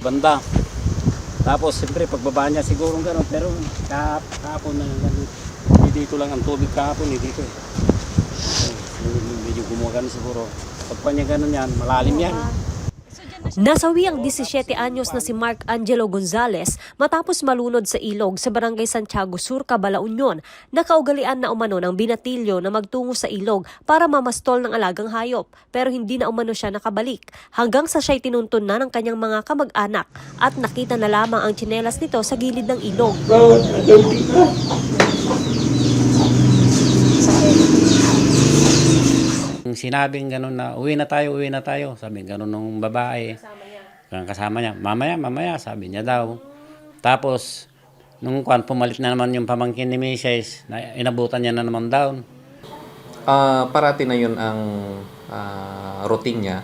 banda. Tapos siyempre pagbaba niya siguro gano'n pero kahap, kahapon na ganun. Dito lang ang tubig kahapon, hindi dito eh. So, medyo gumagano siguro. Pag pa niya ganun yan, malalim yan. Nasawi ang 17 anyos na si Mark Angelo Gonzales matapos malunod sa ilog sa barangay Santiago Sur, Cabala Union. Nakaugalian na umano ng binatilyo na magtungo sa ilog para mamastol ng alagang hayop pero hindi na umano siya nakabalik hanggang sa siya'y tinuntun na ng kanyang mga kamag-anak at nakita na lamang ang tsinelas nito sa gilid ng ilog. Yung sinabing gano'n na uwi na tayo, uwi na tayo. Sabi gano'n nung babae. Kasama Kasama niya. Mamaya, mamaya, sabi niya daw. Tapos, nung kwan, pumalit na naman yung pamangkin ni Mrs. Na inabutan niya na naman down. Ah, parati na yun ang ah, routine niya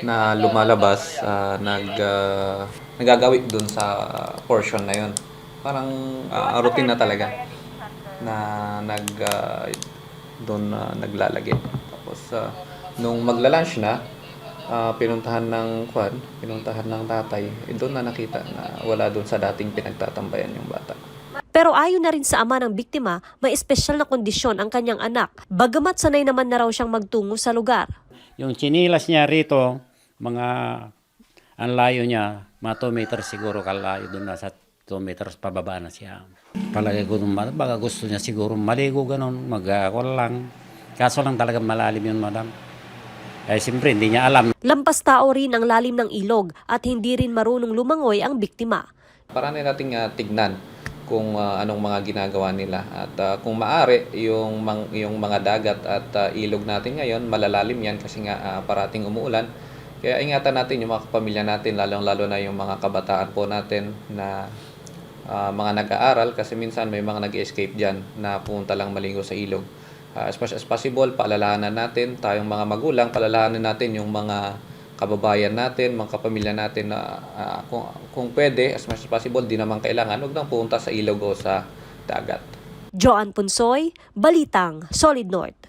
na lumalabas, ah, nag, ah, nagagawi dun sa portion na yun. Parang ah, routine na talaga na nag ah, doon na naglalagay. Tapos ah, nung magla-lunch na, ah, pinuntahan ng kwan, pinuntahan ng tatay, eh, doon na nakita na wala doon sa dating pinagtatambayan yung bata. Pero ayon na rin sa ama ng biktima, may espesyal na kondisyon ang kanyang anak. Bagamat sanay naman na raw siyang magtungo sa lugar. Yung chinilas niya rito, mga ang layo niya, mga 2 meters siguro kalayo doon nasa 2 meters pababa na siya. Palagay ko nung baka gusto niya siguro maligo ganun, mag lang. Kaso lang talaga malalim yun, madam. Eh, siyempre, hindi niya alam. Lampas tao rin ang lalim ng ilog at hindi rin marunong lumangoy ang biktima. Para na nating ah, tignan kung ah, anong mga ginagawa nila at ah, kung maaari yung mang, yung mga dagat at ah, ilog natin ngayon malalalim yan kasi nga ah, parating umuulan kaya ingatan natin yung mga kapamilya natin lalong lalo na yung mga kabataan po natin na ah, mga nag-aaral kasi minsan may mga nag-escape diyan na pumunta lang maligo sa ilog Ah, as much as possible paalalahanan natin tayong mga magulang paalalahanan natin yung mga kababayan natin, mga kapamilya natin na ah, kung, kung pwede, as much as possible, di naman kailangan, huwag nang pumunta sa ilog o sa dagat. Joan Punsoy, Balitang, Solid North.